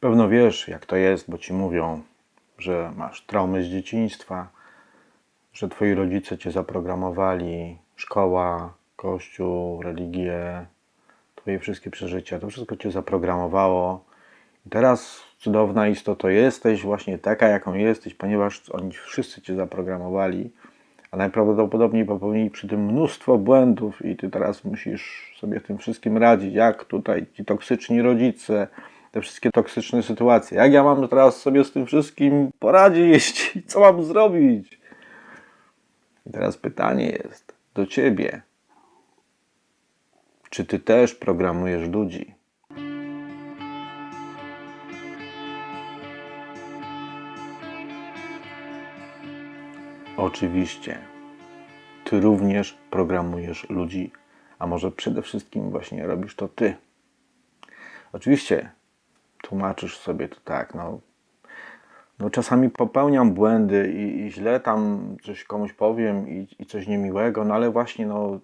Pewno wiesz, jak to jest, bo ci mówią, że masz traumy z dzieciństwa, że twoi rodzice cię zaprogramowali, szkoła, kościół, religie, twoje wszystkie przeżycia, to wszystko cię zaprogramowało. I teraz cudowna istoto jesteś właśnie taka, jaką jesteś, ponieważ oni wszyscy cię zaprogramowali, a najprawdopodobniej popełnili przy tym mnóstwo błędów i ty teraz musisz sobie tym wszystkim radzić, jak tutaj ci toksyczni rodzice, te wszystkie toksyczne sytuacje. Jak ja mam teraz sobie z tym wszystkim poradzić? Co mam zrobić? I teraz pytanie jest do ciebie. Czy ty też programujesz ludzi? Oczywiście. Ty również programujesz ludzi, a może przede wszystkim właśnie robisz to ty. Oczywiście tłumaczysz sobie to tak, no, no czasami popełniam błędy i, i źle tam coś komuś powiem i, i coś niemiłego, no ale właśnie no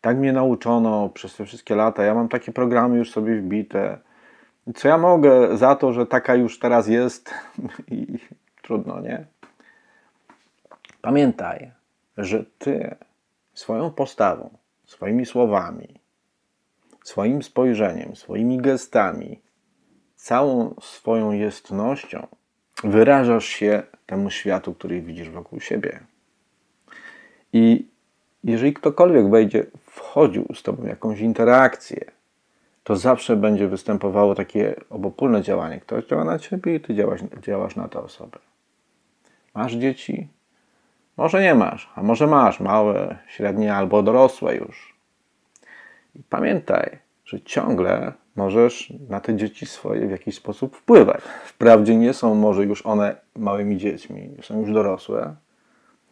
tak mnie nauczono przez te wszystkie lata, ja mam takie programy już sobie wbite. Co ja mogę za to, że taka już teraz jest i trudno, nie? Pamiętaj, że ty swoją postawą, swoimi słowami, swoim spojrzeniem, swoimi gestami, całą swoją jestnością wyrażasz się temu światu, który widzisz wokół siebie. I jeżeli ktokolwiek będzie wchodził z tobą w jakąś interakcję, to zawsze będzie występowało takie obopólne działanie. Ktoś działa na ciebie i ty działasz, działasz na tę osobę. Masz dzieci? Może nie masz, a może masz małe, średnie albo dorosłe już. I pamiętaj, że ciągle możesz na te dzieci swoje w jakiś sposób wpływać. Wprawdzie nie są może już one małymi dziećmi, są już dorosłe,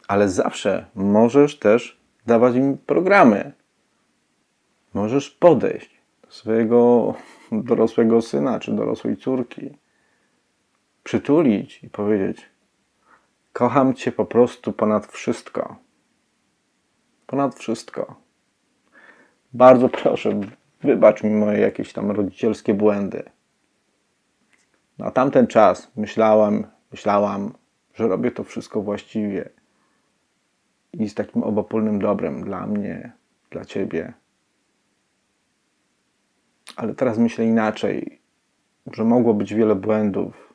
ale zawsze możesz też dawać im programy. Możesz podejść do swojego dorosłego syna czy dorosłej córki, przytulić i powiedzieć: Kocham Cię po prostu ponad wszystko. Ponad wszystko. Bardzo proszę, wybacz mi moje jakieś tam rodzicielskie błędy. Na tamten czas myślałem, myślałam, że robię to wszystko właściwie i z takim obopólnym dobrem dla mnie, dla Ciebie. Ale teraz myślę inaczej, że mogło być wiele błędów.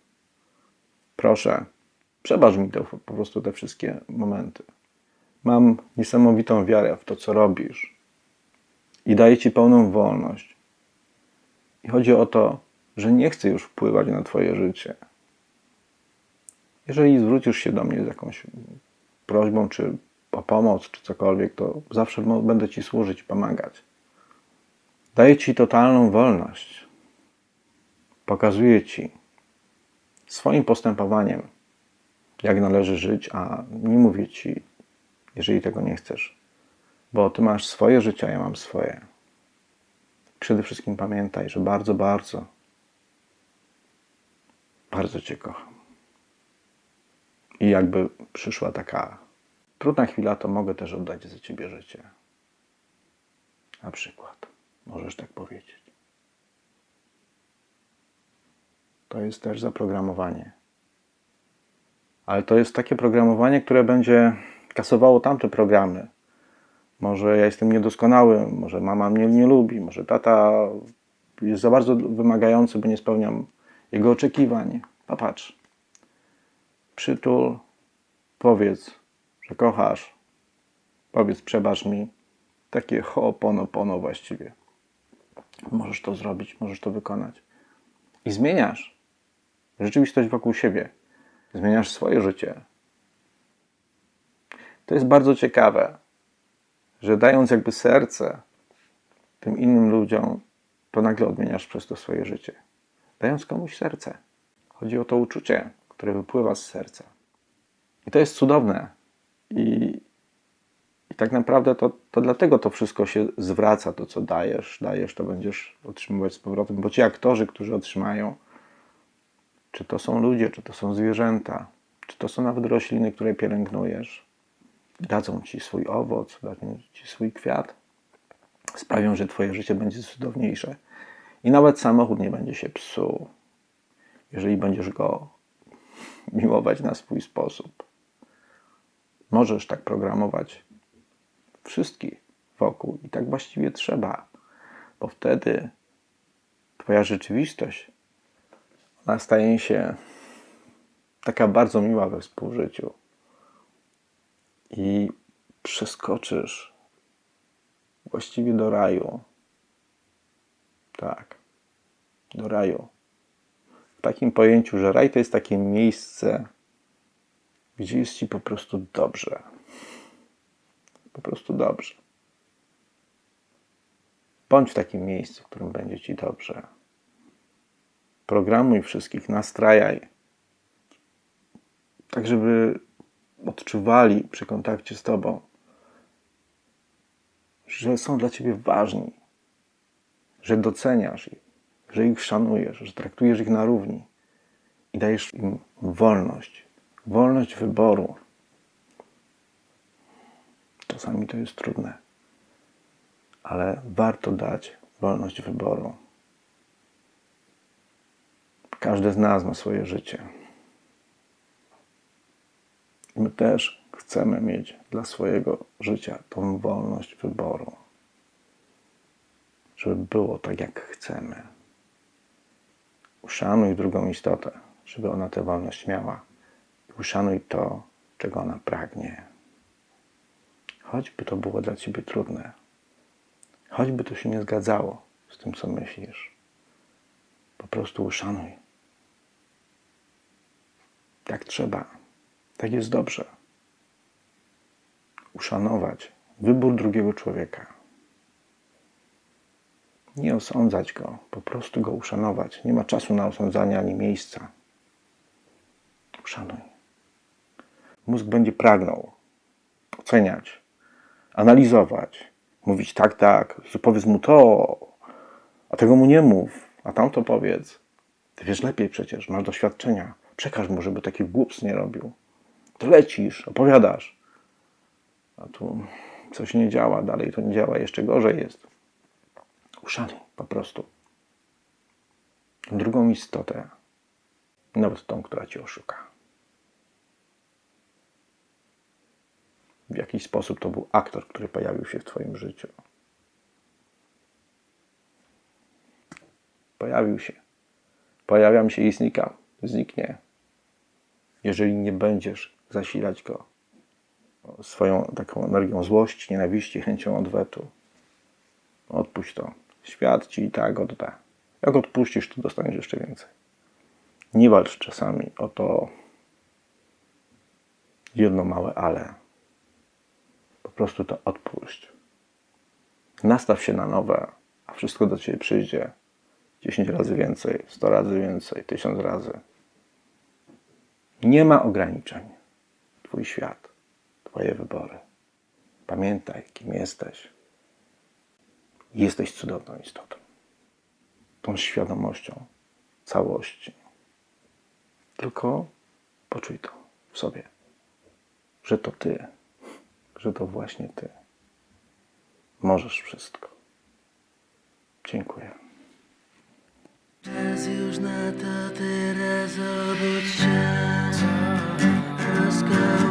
Proszę, przebacz mi to po prostu te wszystkie momenty. Mam niesamowitą wiarę w to, co robisz i daję Ci pełną wolność. I chodzi o to, że nie chcę już wpływać na Twoje życie. Jeżeli zwrócisz się do mnie z jakąś prośbą, czy o pomoc, czy cokolwiek, to zawsze będę Ci służyć, pomagać. Daję Ci totalną wolność. Pokazuję Ci swoim postępowaniem, jak należy żyć, a nie mówię Ci, jeżeli tego nie chcesz. Bo Ty masz swoje życie, a ja mam swoje. Przede wszystkim pamiętaj, że bardzo, bardzo, bardzo Cię kocham. I jakby przyszła taka trudna chwila, to mogę też oddać za Ciebie życie. Na przykład. Możesz tak powiedzieć. To jest też zaprogramowanie. Ale to jest takie programowanie, które będzie kasowało tamte programy. Może ja jestem niedoskonały, może mama mnie nie lubi, może tata jest za bardzo wymagający, bo nie spełniam jego oczekiwań. Popatrz. Przytul, powiedz, że kochasz. Powiedz, przebacz mi. Takie ho'oponopono właściwie. Możesz to zrobić, możesz to wykonać. I zmieniasz rzeczywistość wokół siebie. Zmieniasz swoje życie. To jest bardzo ciekawe, że dając jakby serce tym innym ludziom, to nagle odmieniasz przez to swoje życie. Dając komuś serce. Chodzi o to uczucie, które wypływa z serca. I to jest cudowne. I, i tak naprawdę to, to dlatego to wszystko się zwraca, to co dajesz, dajesz, to będziesz otrzymywać z powrotem, bo ci aktorzy, którzy otrzymają, czy to są ludzie, czy to są zwierzęta, czy to są nawet rośliny, które pielęgnujesz, dadzą ci swój owoc, dadzą ci swój kwiat, sprawią, że twoje życie będzie cudowniejsze. I nawet samochód nie będzie się psuł. jeżeli będziesz go miłować na swój sposób. Możesz tak programować wszystkich wokół i tak właściwie trzeba, bo wtedy Twoja rzeczywistość ona staje się taka bardzo miła we współżyciu i przeskoczysz właściwie do raju. Tak, do raju. W takim pojęciu, że raj to jest takie miejsce, gdzie jest ci po prostu dobrze. Po prostu dobrze. Bądź w takim miejscu, w którym będzie ci dobrze. Programuj wszystkich, nastrajaj, tak żeby odczuwali przy kontakcie z Tobą, że są dla Ciebie ważni, że doceniasz ich, że ich szanujesz, że traktujesz ich na równi i dajesz im wolność, wolność wyboru. Czasami to jest trudne, ale warto dać wolność wyboru. Każdy z nas ma swoje życie. My też chcemy mieć dla swojego życia tą wolność wyboru. Żeby było tak, jak chcemy. Uszanuj drugą istotę, żeby ona tę wolność miała. Uszanuj to, czego ona pragnie. Choćby to było dla ciebie trudne. Choćby to się nie zgadzało z tym, co myślisz. Po prostu uszanuj. Tak trzeba. Tak jest dobrze. Uszanować wybór drugiego człowieka. Nie osądzać go, po prostu go uszanować. Nie ma czasu na osądzanie ani miejsca. Uszanuj. Mózg będzie pragnął oceniać, analizować, mówić tak, tak, powiedz mu to, a tego mu nie mów, a tamto powiedz. Ty wiesz lepiej przecież, masz doświadczenia. Przekaż mu, żeby takich głupstw nie robił. To lecisz, opowiadasz. A tu coś nie działa, dalej to nie działa, jeszcze gorzej jest. Uszanuj po prostu. Drugą istotę, nawet tą, która cię oszuka. W jakiś sposób to był aktor, który pojawił się w twoim życiu. Pojawił się. Pojawiam się i znikam. Zniknie jeżeli nie będziesz zasilać go swoją taką energią złości, nienawiści, chęcią odwetu. Odpuść to. Świat ci i tak odda. Jak odpuścisz, to dostaniesz jeszcze więcej. Nie walcz czasami o to jedno małe ale. Po prostu to odpuść. Nastaw się na nowe, a wszystko do ciebie przyjdzie 10 razy więcej, 100 razy więcej, 1000 razy. Nie ma ograniczeń. Twój świat, Twoje wybory. Pamiętaj, kim jesteś. Jesteś cudowną istotą. Tą świadomością całości. Tylko poczuj to w sobie, że to Ty, że to właśnie Ty. Możesz wszystko. Dziękuję. Czas już na to teraz obudź się girl.